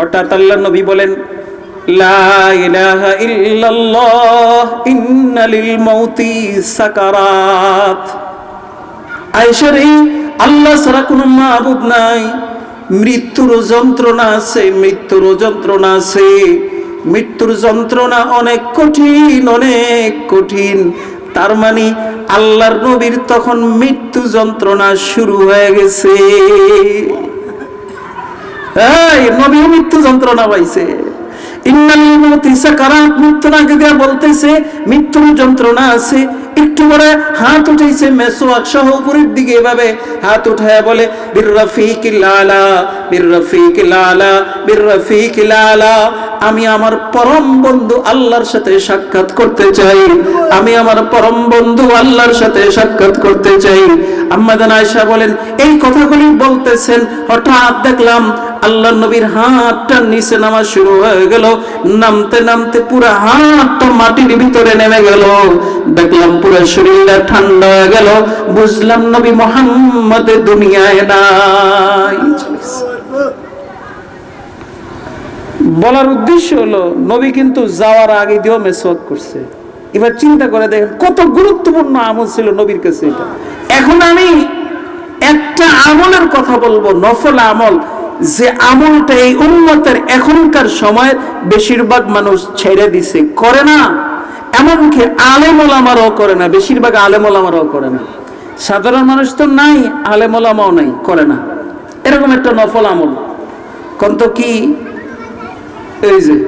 হঠাৎ আল্লাহ নবী বলেন রে, আল্লাহ ছাড়া কোনো নাই। মৃত্যুর যন্ত্রণা আছে, মৃত্যুর যন্ত্রণা আছে। মৃত্যুর যন্ত্রণা অনেক কঠিন অনেক কঠিন। তার মানে আল্লাহর নবীর তখন মৃত্যু যন্ত্রণা শুরু হয়ে গেছে। এই নবী মৃত্যু যন্ত্রণা পাইছে। ইন্নাল মৌতি সাকারাত মৃত্যু নাকি দিয়া বলতেছে, মৃত্যুর যন্ত্রণা আছে। একটু পরে হাত উঠেছে মেসোয়াক সহ উপরের দিকে এভাবে হাত উঠায় বলে, বীর রফিক লালা বীর রফিক লালা বীর রফিক লালা আমি আমার পরম বন্ধু আল্লাহর সাথে সাক্ষাৎ করতে চাই। আমি আমার পরম বন্ধু আল্লাহর সাথে সাক্ষাৎ করতে চাই। আম্মাদান আয়েশা বলেন, এই কথাগুলি বলতেছেন, হঠাৎ দেখলাম আল্লাহ নবীর হাতটা নিচে নামা শুরু হয়ে গেল। নামতে নামতে পুরো হাতটা মাটির ভিতরে নেমে গেল। দেখলাম পুরো শরীরটা ঠান্ডা হয়ে গেল। বুঝলাম নবী মোহাম্মদ দুনিয়ায় নাই। বলার উদ্দেশ্য হলো, নবী কিন্তু যাওয়ার আগে দিয়েও মেসওয়াক করছে। এবার চিন্তা করে দেখেন, কত গুরুত্বপূর্ণ আমল ছিল নবীর কাছে এটা। এখন আমি একটা আমলের কথা বলব, নফল আমল। যে আমলটা এই উন্মতের এখনকার সময় বেশিরভাগ মানুষ ছেড়ে দিছে, করে না। এমনকি আলেম ওলামারাও করে না, বেশিরভাগ আলেম ওলামারাও করে না। সাধারণ মানুষ তো নাই আলেম ওলামাও নাই, করে না। এরকম একটা নফল আমল। কন্ত কি এই যে।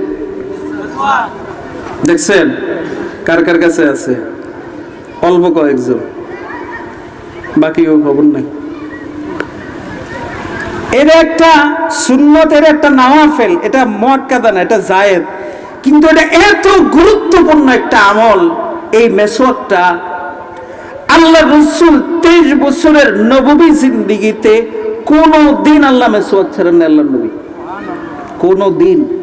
দেখছেন? কার কার কাছে আছে? অল্প কয়েকজন। বাকিও খবর নাই। এটা একটা সুন্নতের একটা নাওয়াফেল, এটা মক্কাদা না, এটা জায়েদ। কিন্তু এটা এত গুরুত্বপূর্ণ একটা আমল, এই মেসওয়াকটা আল্লাহ রসুল তেইশ বছরের নবী জিন্দিগিতে কোনো দিন আল্লাহ মেসওয়াক ছাড়েন আল্লাহ নবী। কোনো দিন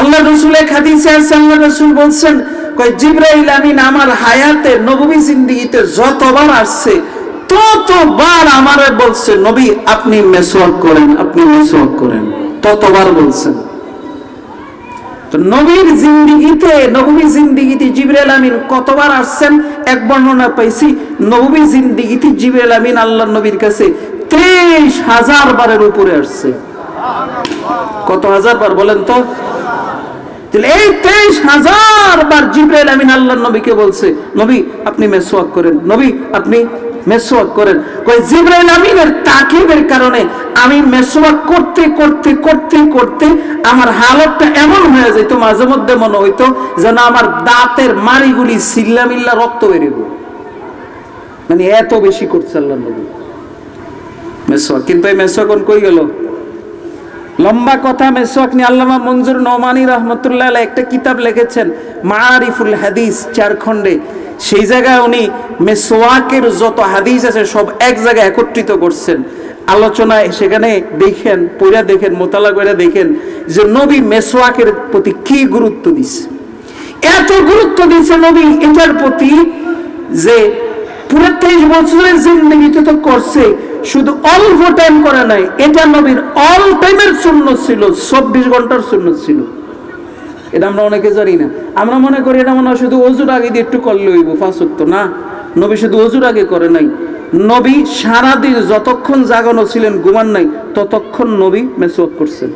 আল্লাহ রসুল এক হাদিসে আছে, আল্লাহ রসুল বলছেন, কয়, জিব্রাইল আমিন আমার হায়াতে নবী জিন্দিগিতে যতবার আসছে, ততবার আমারে বলছে, নবী, আপনি মেসওয়াক করেন, আপনি মেসওয়াক করেন, ততবার বলছেন। তো নবীর জিন্দিগিতে, নবী জিন্দিগিতে জিবরাইল আমিন কতবার আসছেন, এক বর্ণনা পাইছি, নবী জিন্দিগিতে জিবরাইল আমিন আল্লাহ নবীর কাছে তেইশ হাজার বারের উপরে আসছে। কত হাজার বার বলেন তো? তাহলে এই তেইশ হাজার বার জিব্রাইল আমিন আল্লাহ নবীকে বলছে, নবী, আপনি করেন। নবী, আপনি করেন। কই জিব্রাইল আমিনের তাকিবের কারণে আমি করতে করতে করতে করতে আমার হালতটা এমন হয়ে যেত মাঝে মধ্যে মনে হইতো যেন আমার দাঁতের মারিগুলি সিল্লা মিল্লা রক্ত বেরিয়ে মানে এত বেশি করছে আল্লাহ নবী। মেসওয়াক, কিন্তু এই মেসওয়াক কই গেল? লম্বা কথা মেসওয়াক নিয়ে আল্লামা মঞ্জুর নমানি রহমতুল্লাহ একটা কিতাব লিখেছেন মারিফুল হাদিস, চার খণ্ডে। সেই জায়গায় উনি মেসওয়াকের যত হাদিস আছে সব এক জায়গায় একত্রিত করছেন। আলোচনায় সেখানে দেখেন, পড়া দেখেন, মোতালা করে দেখেন যে নবী মেসওয়াকের প্রতি কি গুরুত্ব দিছে। এত গুরুত্ব দিছে নবী এটার প্রতি যে পুরো তেইশ বছরের জিন্দগিতে তো করছে, শুধু অল্প টাইম করে নাই, এটা নবীর অল টাইমের শূন্য ছিল, চব্বিশ ঘণ্টার শূন্য ছিল। এটা আমরা অনেকে জানি না। আমরা মনে করি এটা মনে হয় শুধু অজুর আগে দিয়ে একটু করলে হইব ফাঁসত্ব না। নবী শুধু অজুর আগে করে নাই। নবী সারাদিন যতক্ষণ জাগানো ছিলেন, ঘুমান নাই, ততক্ষণ নবী মেসওয়াক করছেন।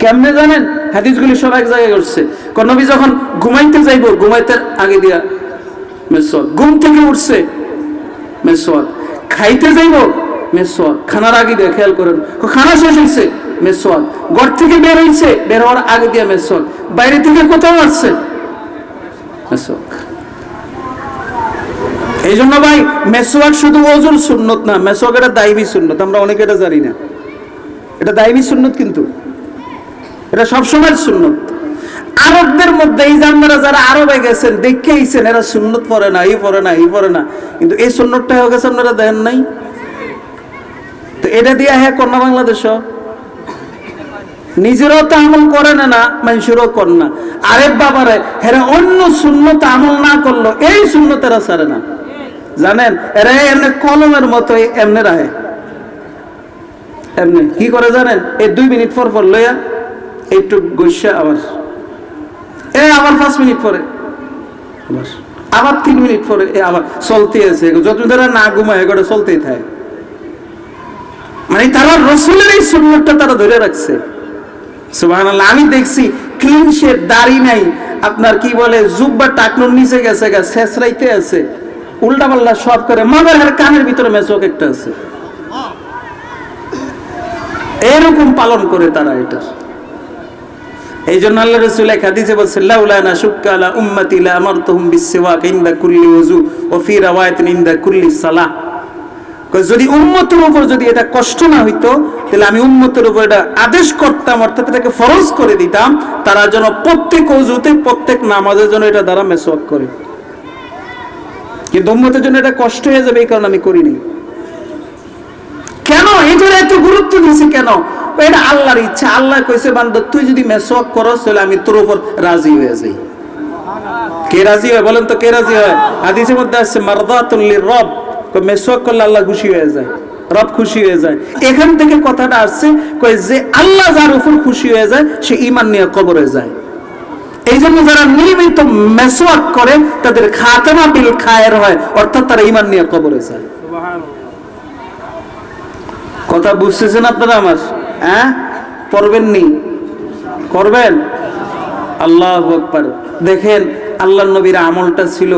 কেমনে জানেন? হাদিসগুলি সব এক জায়গায় করছে নবী যখন ঘুমাইতে যাইব, ঘুমাইতে আগে দিয়া মেসওয়াক ঘুম থেকে উঠছে মেসোয়াক খাইতে যাইব? মেসোয়াক খানার আগে দিয়ে খেয়াল করেন। খানা শেষ হয়েছে মেসোয়াক ঘর থেকে বের হয়েছে বের হওয়ার আগে দিয়ে মেসোয়াক বাইরে থেকে কোথাও আসছে? এই জন্য ভাই মেসোয়াক শুধু ওজুর সুন্নত না মেসোয়াক এটা দাইবি সুন্নত। আমরা অনেকে এটা জানি না। এটা দায়বী সুন্নত কিন্তু। এটা সবসময় সুন্নত। আরবদের মধ্যে এই আপনারা যারা আরবে গেছেন, দেখে আইছেন, এরা সুন্নত পড়ে না, এই পড়ে না, এই পড়ে না। কিন্তু এই সুন্নতটা হয়ে গেছে আপনারা দেখেন নাই? তো এটা দিয়ে হ্যাঁ কন্যা বাংলাদেশ। নিজেরাও তো আমল করে না না, মানুষেরও কর না। আরে বাবারে হেরা অন্য শূন্যতে আমল না করল এই শূন্যতেরা সারে না। জানেন? এরা এমনি কলমের মতো এমনি রাহে এমনি, কি করে জানেন? এই দুই মিনিট পর পর লইয়া একটু গৈসা আবার এ আবার পাঁচ মিনিট পরে। আবার আবার তিন মিনিট পরে এ আবার চলতে আছে। যত ধরে না ঘুমায় এগুলো চলতেই থাকে। মানে তারা রসুলের এই সুন্নতটা তারা ধরে রাখছে। সুবহানাল্লাহ আমি দেখছি ক্লিন শেড দাড়ি নাই। আপনার কি বলে জুব্বা টাকনুর নিচে গেছে গা শেষরাইতে আছে। উল্টা পাল্লা সব করে মামের হার কানের ভিতরে মেসক একটা আছে। এরকম পালন করে তারা এটা। এই জন্য আল্লাহ রসুল এক হাদিসে আমারতুহুম বিসওয়াক ইনদা কুল্লি ওযু ওয়া ফি রাওয়ায়াতিন ইনদা কুল্লি যদি উম্মতের উপর যদি এটা কষ্ট না হইতো, তাহলে আমি উম্মতের উপর এটা আদেশ করতাম, অর্থাৎ এটাকে ফরজ করে দিতাম, তারা যেন প্রত্যেক অজুতে প্রত্যেক নামাজের জন্য এটা দ্বারা মেসওয়াক করে। কিন্তু উম্মতের জন্য এটা কষ্ট হয়ে যাবে, এই কারণে আমি করিনি। কেন? এটার এত গুরুত্ব দিয়েছি কেন? এটা আল্লাহর ইচ্ছা। আল্লাহ কইছে বান্দা তুই যদি মেসওয়াক করস তাহলে আমি তোর উপর রাজি হয়ে যাই। কে রাজি হয়? বলেন তো কে রাজি হয়? হাদিসের মধ্যে আসছে মারদাতুল লিরব মেসওয়াক করলে আল্লাহ খুশি হয়ে যায় রব খুশি হয়ে যায়। এখান থেকে কথাটা আসছে কই যে আল্লাহ যার উপর খুশি হয়ে যায় সে ঈমান নিয়ে কবরে যায়। এই জন্য যারা নিয়মিত মেসওয়াক করে তাদের খাতামা বিল খায়ের হয় অর্থাৎ তারা ঈমান নিয়ে কবরে যায়। কথা বুঝতেছেন আপনারা আমার? হ্যাঁ পড়বেন নি করবেন আল্লাহ আকবার দেখেন আল্লাহ নবীর আমলটা ছিল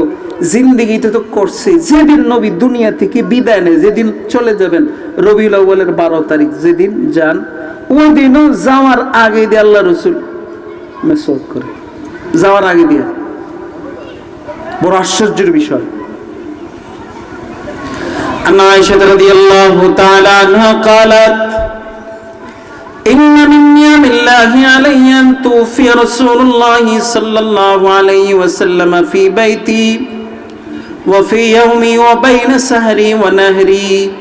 জিন্দিগিতে তো করছে যেদিন নবী দুনিয়া থেকে বিদায় নেয় যেদিন চলে যাবেন রবিউল আউ্বালের বারো তারিখ যেদিন যান ওই দিনও যাওয়ার আগে দিয়ে আল্লাহ রসুল মেসওয়াক করে যাওয়ার আগে দিয়ে বড় আশ্চর্যের বিষয় عن عائشة رضي الله تعالى عنها قالت إن من نعم الله علي أن توفي رسول الله صلى الله عليه وسلم في بيتي وفي يومي وبين سهري ونهري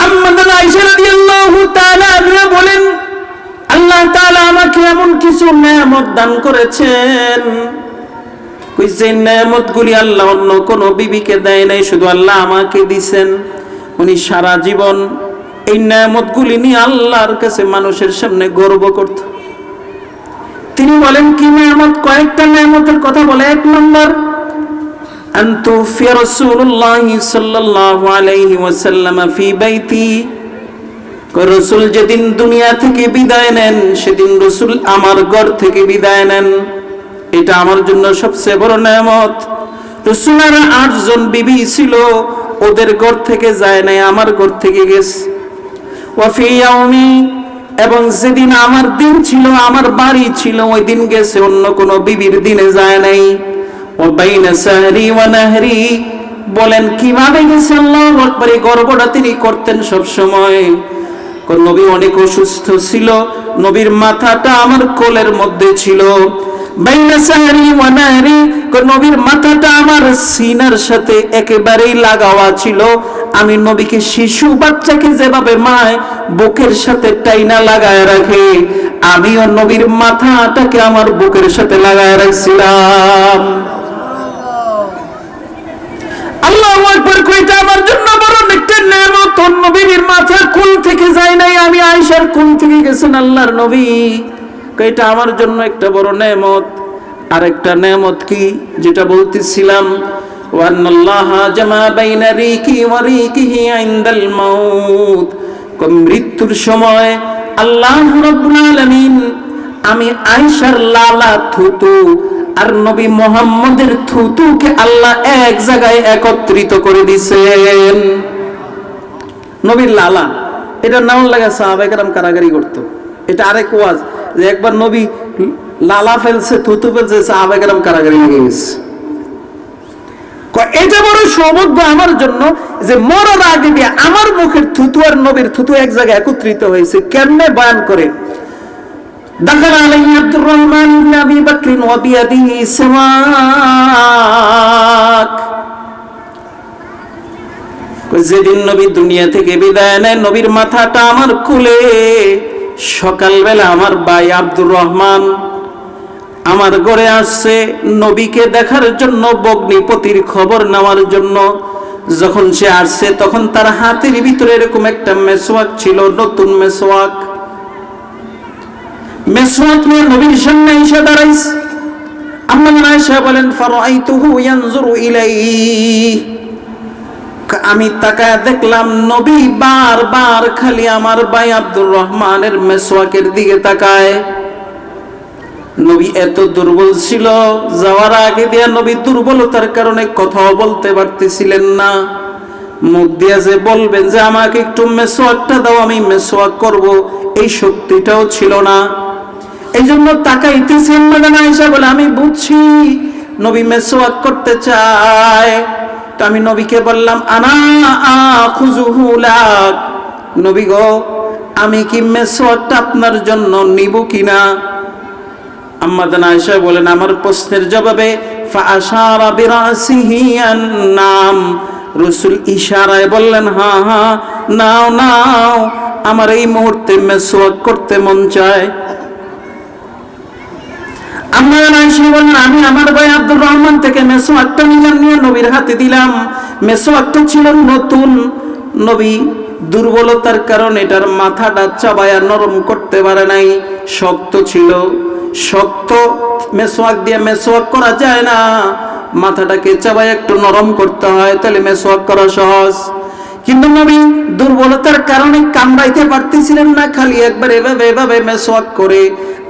আমাদের আয়েশা রাদিয়াল্লাহু তাআলা আনহা বলেন আল্লাহ তাআলা আমাকে এমন কিছু নেয়ামত দান করেছেন ওই যে নেয়ামতগুলি আল্লাহ অন্য কোনো বিবিকে দেয় নাই শুধু আল্লাহ আমাকে দিছেন উনি সারা জীবন এই নেয়ামতগুলি নিয়ে আল্লাহর কাছে মানুষের সামনে গর্ব করত তিনি বলেন কি নেয়ামত কয়েকটা নেয়ামতের কথা বলে এক নম্বর أن توفي رسول الله صلى الله عليه وسلم في بيتي রসুল যেদিন দুনিয়া থেকে বিদায় নেন সেদিন রসুল আমার ঘর থেকে বিদায় নেন এটা আমার জন্য সবচেয়ে বড় নেয়ামত রসুলের আটজন বিবি ছিল ওদের ঘর থেকে যায় নাই আমার ঘর থেকে গেছে ওয়াফি ইয়াউমি, এবং যেদিন আমার দিন ছিল, আমার বাড়ি ছিল, ওই দিন গেছে অন্য কোনো বিবির দিনে যায় নাই। ও বাইনা সাহরি ওয়া বলেন, কীভাবে গেছে আল্লাহ এই গর্বটা তিনি করতেন সব সময় নবী অনেক অসুস্থ ছিল, নবীর মাথাটা আমার কোলের মধ্যে ছিল। একেবারেই লাগাওয়া ছিল। আমি নবীকে শিশু বাচ্চাকে যেভাবে মায়, বুকের সাথে টাইনা লাগায় রাখে। আমিও নবীর মাথাটাকে আমার বুকের সাথে লাগায় রাখছিলাম। আল্লাহ আকবার কইটা আমার জন্য বড় নবীর মাথা কুল থেকে যায় নাই? আমি আয়েশার কুল থেকে গেছেন আল্লাহর নবী? এটা আমার জন্য একটা বড় নেমত? আর একটা নেমত কি? যেটা বলতেছিলাম মৃত্যুর সময় আল্লাহ আমি আয়সার লালা থুতু আর নবী মোহাম্মদের থুতুকে আল্লাহ এক জায়গায় একত্রিত করে দিছেন। নবীর লালা এটা নাম লাগা সাহাবেকরাম কারাগারি করতো। এটা আরেক ওয়াজ। যে একবার নবী লালা ফেলছে থুতু ফেলছে সাহাবাইকার কারাগারি লেগে গেছে এটা বড় সৌভাগ্য আমার জন্য যে মরার আগে দিয়ে আমার মুখের থুতু আর নবীর থুতু এক জায়গায় একত্রিত হয়েছে কেমনে বয়ান করে دخل علي عبد الرحمن بن ابي بكر وبيده سواك যেদিন নবী দুনিয়া থেকে বিদায় নেয় নবীর মাথাটা আমার খুলে সকালবেলা আমার ভাই আব্দুর রহমান আমার ঘরে আসছে নবীকে দেখার জন্য বগ্নিপতির খবর নেওয়ার জন্য। যখন সে আসছে তখন তার হাতের ভিতরে এরকম একটা মেসোয়াক ছিল, নতুন মেসোয়াক। মেসওয়াক নিয়ে নবীর সামনে এসে দাঁড়াইছে। আম্মা আয়েশা বলেন ফারাইতুহু ইয়ানজুরু ইলাইহি। আমি তাকায় দেখলাম নবী বারবার খালি আমার ভাই আব্দুর রহমানের মেসওয়াকের দিকে তাকায়। নবী এত দুর্বল ছিল, যাওয়ার আগে দিয়া নবী দুর্বলতার কারণে কথাও বলতে পারতেছিলেন না। মুখ দিয়া যে বলবেন যে, আমাকে একটু মেসোয়াকটা দাও, আমি মেসোয়াক করব। এই শক্তিটাও ছিল না। এই জন্য তাকাইতেছেন না বলে, আমি বুঝছি, নবী মেসোয়াক করতে চায়। তো আমি নবীকে বললাম, আনা আখুজুহু লাক। নবী গো, আমি কি মেসোয়াকটা আপনার জন্য নিব কিনা? আম্মাদান আয়েশা বলেন, আমার প্রশ্নের জবাবে, ফাআশারা বিরাসিহি নাম রসুল ইশারায় বললেন হ্যাঁ হ্যাঁ নাও নাও, আমার এই মুহূর্তে মেসওয়াক করতে মন চায়। আম্মাদান আয়েশা বলেন আমি আমার ভাই আব্দুর রহমান থেকে মেসওয়াকটা নিলাম নিয়ে নবীর হাতে দিলাম। মেসওয়াকটা ছিল নতুন নবী, দুর্বলতার কারণে এটার মাথাটা চাবায়া নরম করতে পারে নাই, শক্ত ছিল। শক্ত মেসোয়াক দিয়ে মেসোয়াক করা যায় না। মাথাটাকে চাবাই একটু নরম করতে হয়, তাহলে মেসোয়াক করা সহজ। কিন্তু নবী, দুর্বলতার কারণে কামড়াইতে পারতেছিলেন না, খালি একবার এভাবে এভাবে মেসোয়াক করে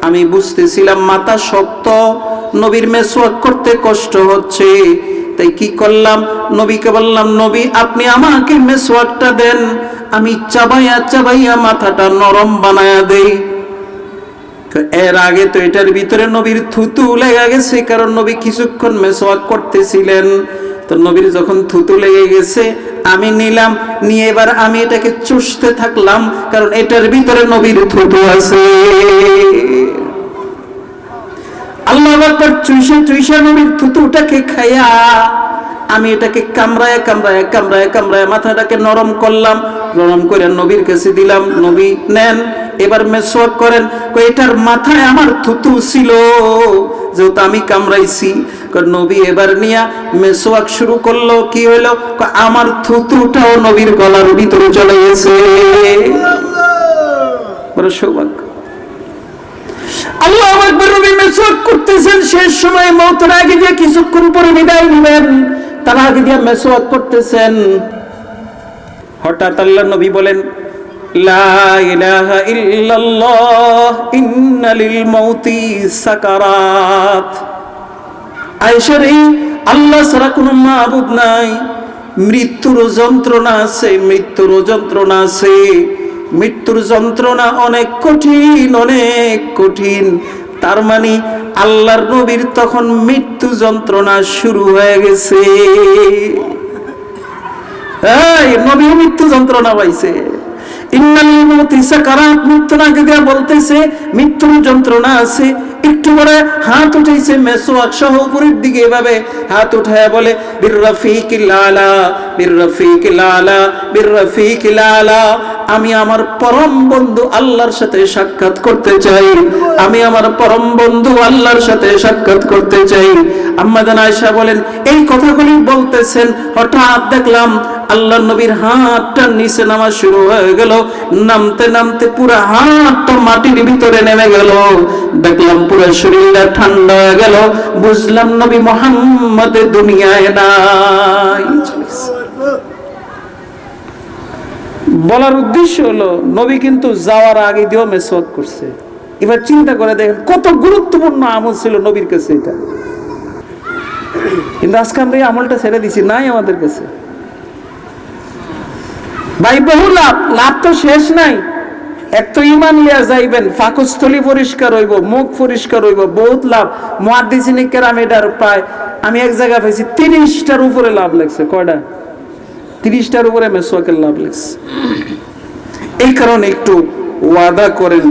আমি বুঝতেছিলাম মাথা শক্ত, নবীর মেসোয়াক করতে কষ্ট হচ্ছে। তাই কি করলাম? নবীকে বললাম, নবী, আপনি আমাকে মেসোয়াকটা দেন। আমি চাবাইয়া চাবাইয়া মাথাটা নরম বানায়া দেই। এর আগে তো এটার ভিতরে নবীর থুতু লেগে গেছে, কারণ নবী কিছুক্ষণ মেসওয়াক করতেছিলেন। তো নবীর যখন থুতু লেগে গেছে, আমি নিলাম, নিয়ে এবার আমি এটাকে চুষতে থাকলাম, কারণ এটার ভিতরে নবীর থুতু আছে। আল্লাহ আকবার চুইসে চুইসে নবীর থুতুটাকে খাইয়া আমি এটাকে কামড়ায় কামড়ায় কামড়ায় কামড়ায় মাথাটাকে নরম করলাম, নরম করে নবীর কাছে দিলাম, নবী নেন এবার মেসওয়াক করেন এটার মাথায় আমার থুতু ছিল, যেহেতু আমি কামড়াইছি। নবী এবার নিয়া মেসওয়াক শুরু করল, কি হইল? আমার থুতুটাও নবীর গলার ভিতরে চলে গেছে। সৌভাগ্য। আল্লাহ আকবার, নবী মেসওয়াক করতেছেন, শেষ সময় মওতের আগে দিয়ে কিছুক্ষণ পরে বিদায় নেবেন তার আগে দিয়ে মেসওয়াক করতেছেন। হঠাৎ আল্লাহ নবী বলেন লা ইলাহা ইল্লাল্লাহ, ইন্না লিল মাউতি সাকারাত। আয়েশা রে, আল্লাহ ছাড়া কোনো মাবুদ নাই। মৃত্যুর যন্ত্রণা আছে, মৃত্যুর যন্ত্রণা আছে। মৃত্যুর যন্ত্রণা অনেক কঠিন অনেক কঠিন। তার মানে আল্লাহর নবীর তখন মৃত্যু যন্ত্রণা শুরু হয়ে গেছে। এই নবী মৃত্যু যন্ত্রণা পাইছে। ইন্নাল মৌতি সাকারাত মৃত্যু না দিয়া বলতেছে মৃত্যুর যন্ত্রণা আছে একটু পরে হাত উঠাইছে মেসোয়াক সহ উপরের দিকে এভাবে হাত উঠায় বলে, বীর রফিক লালা বীর রফিক লালা বীর রফিক লালা আমি আমার পরম বন্ধু আল্লাহর সাথে সাক্ষাৎ করতে চাই। আমি আমার পরম বন্ধু আল্লাহর সাথে সাক্ষাৎ করতে চাই। আম্মাদান আয়েশা বলেন, এই কথাগুলি বলতেছেন, হঠাৎ দেখলাম আল্লাহ নবীর হাতটা নিচে নামা শুরু হয়ে গেল। নামতে নামতে পুরো হাতটা মাটির ভিতরে নেমে গেল। দেখলাম পুরো শরীরটা ঠান্ডা হয়ে গেল। বুঝলাম নবী মোহাম্মদ দুনিয়ায় নাই। বলার উদ্দেশ্য হলো, নবী কিন্তু যাওয়ার আগে দিয়েও মেসওয়াক করছে। এবার চিন্তা করে দেখেন, কত গুরুত্বপূর্ণ আমল ছিল নবীর কাছে এটা। কিন্তু আজকে আমরা এই আমলটা ছেড়ে দিছি, নাই আমাদের কাছে। ভাই, বহু লাভ লাভ তো শেষ নাই। এক তো ইমান লিয়া যাইবেন, ফাকুস্থলী পরিষ্কার হইব, মুখ পরিষ্কার হইব, বহুত লাভ। মুহাদ্দিসিনে কেরাম এটার প্রায়, আমি এক জায়গায় পাইছি তিরিশটার উপরে লাভ লাগছে, কয়টা? তিরিশটার উপরে মেসোয়াকের লাভ লাগছে। এই কারণে একটু ওয়াদা করেন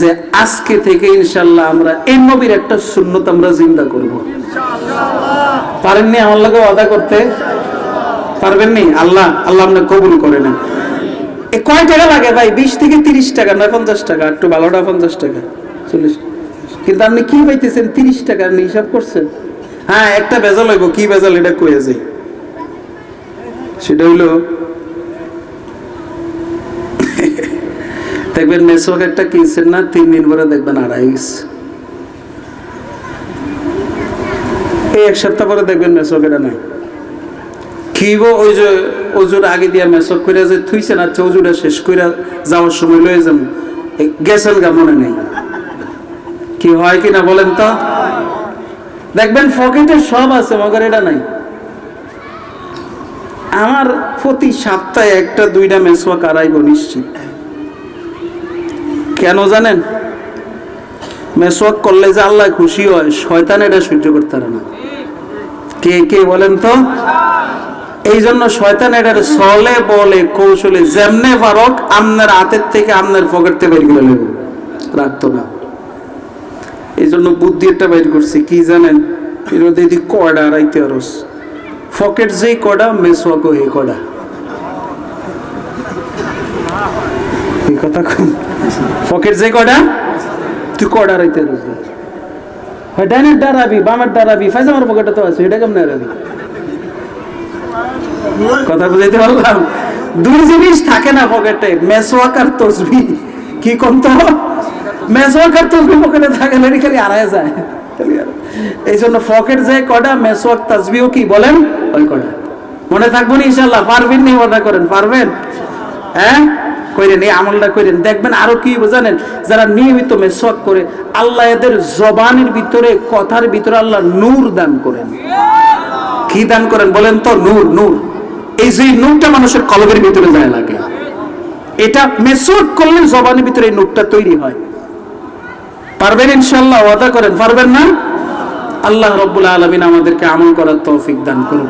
যে আজকে থেকে ইনশাল্লাহ আমরা এই নবীর একটা সুন্নত আমরা জিন্দা করব। পারেননি আমার লোকে ওয়াদা করতে? পারবেননি? আল্লাহ আল্লাহ আপনি কবুল করে নেন। কয় টাকা লাগে ভাই? বিশ থেকে তিরিশ টাকা নয় পঞ্চাশ টাকা একটু ভালোটা পঞ্চাশ টাকা চল্লিশ। কিন্তু আপনি কি পাইতেছেন? তিরিশ টাকা আপনি হিসাব করছেন? হ্যাঁ একটা বেজাল হইব কি বেজাল এটা কয়ে যাই। সেটা হইল দেখবেন মেসওয়াক একটা কিনছেন না তিন দিন পরে দেখবেন আড়াই গেছে। এই এক সপ্তাহ পরে দেখবেন মেসওয়াক এটা নাই। কিব ওই যে অজুর আগে দিয়া মেসক করে যে থুইছেন আচ্ছা অজুটা শেষ করে যাওয়ার সময় লয়ে যাব। গেছেন গা মনে নেই। কি হয় কিনা বলেন তো? দেখবেন পকেটে সব আছে, মগর এটা নাই। আমার প্রতি সপ্তাহে একটা, দুইটা মেসওয়াক আড়াইব নিশ্চিত। কেন জানেন? মেসওয়াক করলে যে আল্লাহ খুশি হয়, শয়তান এটা সহ্য করতে পারে না। কে কে বলেন তো? এই জন্য শয়তান এটার সলে, বলে, কৌশলে যেমনে পারক আপনার হাতের থেকে আপনার পকেট থেকে বের করে নেব। রাখতো না। এই জন্য বুদ্ধি একটা বের করছি, কি জানেন? এর মধ্যে যদি কয়টা আড়াইতে আরস। পকেট যেই কয়টা মেসওয়াকও এই কয়টা এই কথা পকেট যে কয়টা তুই কয়টা আড়াইতে আরস? ডাইনের দাঁড়াবি বামের দাঁড়াবি ফাইজামার পকেটে তো আছে, এটা কেমন আড়াবি? কথা বুঝাইতে পারলাম দুই জিনিস থাকে না পকেটে মেসওয়াক আর তসবি। কি কম তো মেসওয়াক আর তসবি পকেটে থাকে না খালি আড়াই যায়। এই জন্য পকেট কটা কি বলেন? ওই কটা মনে থাকব না ইনশাল্লাহ পারবেন নি করেন, পারবেন? হ্যাঁ? কইরেন, এই আমলটা কইরেন। দেখবেন আরও কি জানেন যারা নিয়মিত মেসওয়াক করে, আল্লাহ এদের জবানের ভিতরে, কথার ভিতরে আল্লাহ নূর দান করেন। কি দান করেন বলেন তো? নূর নূর। এই যে নুনটা মানুষের কলবের ভিতরে যায় লাগে। এটা মেসুর করলে জবানের ভিতরে এই নুটটা তৈরি হয়। পারবেন ইনশাল্লাহ ওয়াদা করেন। পারবেন না? আল্লাহ রব্বুল আলমিন আমাদেরকে আমল করার তৌফিক দান করুন